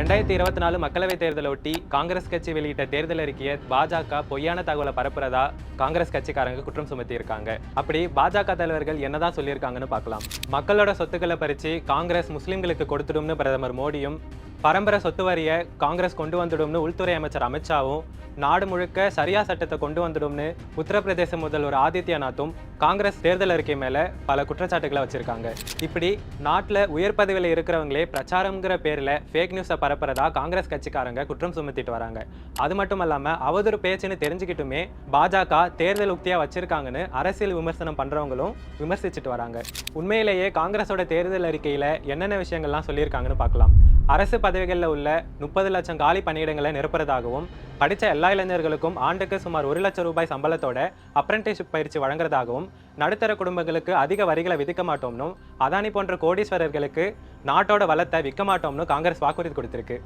ரெண்டாயிரத்தி இருபத்தி நாலு மக்களவைத் தேர்தலை ஒட்டி காங்கிரஸ் கட்சி வெளியிட்ட தேர்தல் அறிக்கையை பாஜக பொய்யான தகவலை பரப்புறதா காங்கிரஸ் கட்சிக்காரங்க குற்றம் சுமத்தி இருக்காங்க அப்படி பாஜக தலைவர்கள் என்னதான் சொல்லியிருக்காங்கன்னு பார்க்கலாம். மக்களோட சொத்துக்களை பறிச்சு காங்கிரஸ் முஸ்லிம்களுக்கு கொடுத்துடும்னு பிரதமர் மோடியும் பரம்பரை சொத்து வரியை காங்கிரஸ் கொண்டு வந்துடும்னு உள்துறை அமைச்சர் அமித்ஷாவும் நாடு முழுக்க சரியா சட்டத்தை கொண்டு வந்துடும்னு உத்தரப்பிரதேச முதல்வர் ஆதித்யநாத்தும் காங்கிரஸ் தேர்தல் அறிக்கை மேலே பல குற்றச்சாட்டுகளை வச்சுருக்காங்க. இப்படி நாட்டில் உயர் பதவியில் இருக்கிறவங்களே பிரச்சாரம்ங்கிற பேரில் ஃபேக் நியூஸை பரப்புறதா காங்கிரஸ் கட்சிக்காரங்க குற்றம் சுமத்திட்டு வராங்க. அது மட்டும் இல்லாமல் அவதூறு பேச்சுன்னு தெரிஞ்சுக்கிட்டுமே பாஜக தேர்தல் உக்தியாக வச்சுருக்காங்கன்னு அரசியல் விமர்சனம் பண்ணுறவங்களும் விமர்சிச்சுட்டு வராங்க. உண்மையிலேயே காங்கிரஸோட தேர்தல் அறிக்கையில் என்னென்ன விஷயங்கள்லாம் சொல்லியிருக்காங்கன்னு பார்க்கலாம். அரசு பதவிகளில் உள்ள முப்பது லட்சம் காலி பணியிடங்களை நிரப்புறதாகவும் படித்த எல்லா இளைஞர்களுக்கும் ஆண்டுக்கு சுமார் ஒரு லட்சம் ரூபாய் சம்பளத்தோட அப்ரெண்டிஸ்ஷிப் பயிற்சி வழங்குறதாகவும் நடுத்தர குடும்பங்களுக்கு அதிக வரிகளை விதிக்க மாட்டோம்னும் அதானி போன்ற கோடீஸ்வரர்களுக்கு நாட்டோட வளத்தை விற்க மாட்டோம்னு காங்கிரஸ் வாக்குறுதி கொடுத்திருக்கு.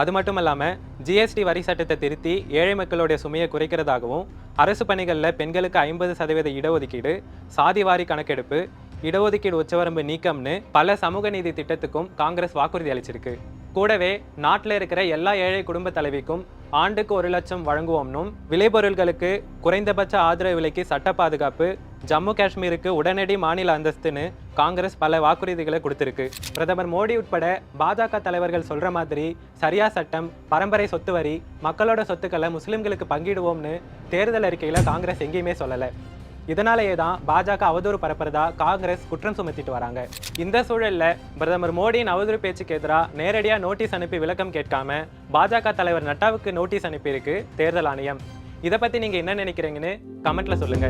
அது மட்டும் இல்லாமல் ஜிஎஸ்டி வரி சட்டத்தை திருத்தி ஏழை மக்களுடைய சுமையை குறைக்கிறதாகவும் அரசு பணிகளில் பெண்களுக்கு ஐம்பது சதவீத இடஒதுக்கீடு சாதிவாரி கணக்கெடுப்பு இடஒதுக்கீடு உச்சவரம்பு நீக்கம்னு பல சமூக நீதி திட்டத்துக்கும் காங்கிரஸ் வாக்குறுதி அளிச்சிருக்கு. கூடவே நாட்டில் இருக்கிற எல்லா ஏழை குடும்ப தலைவிக்கும் ஆண்டுக்கு ஒரு லட்சம் வழங்குவோம்னும் விளைபொருள்களுக்கு குறைந்தபட்ச ஆதரவு விலைக்கு சட்ட பாதுகாப்பு ஜம்மு காஷ்மீருக்கு உடனடி மாநில அந்தஸ்துன்னு காங்கிரஸ் பல வாக்குறுதிகளை கொடுத்திருக்கு. பிரதமர் மோடி உட்பட பாஜக தலைவர்கள் சொல்ற மாதிரி சரியா சட்டம் பரம்பரை சொத்து வரி மக்களோட சொத்துக்களை முஸ்லிம்களுக்கு பங்கிடுவோம்னு தேர்தல் அறிக்கையில காங்கிரஸ் எங்கேயுமே சொல்லலை. இதனாலேயே தான் பாஜக அவதூறு பரப்புறதா காங்கிரஸ் குற்றம் சுமத்திட்டு வராங்க. இந்த சூழல்ல பிரதமர் மோடியின் அவதூறு பேச்சுக்கு எதிராக நேரடியாக நோட்டீஸ் அனுப்பி விளக்கம் கேட்காம பாஜக தலைவர் நட்டாவுக்கு நோட்டீஸ் அனுப்பியிருக்கு தேர்தல் ஆணையம். இதை பத்தி நீங்க என்ன நினைக்கிறீங்கன்னு கமெண்ட்ல சொல்லுங்க.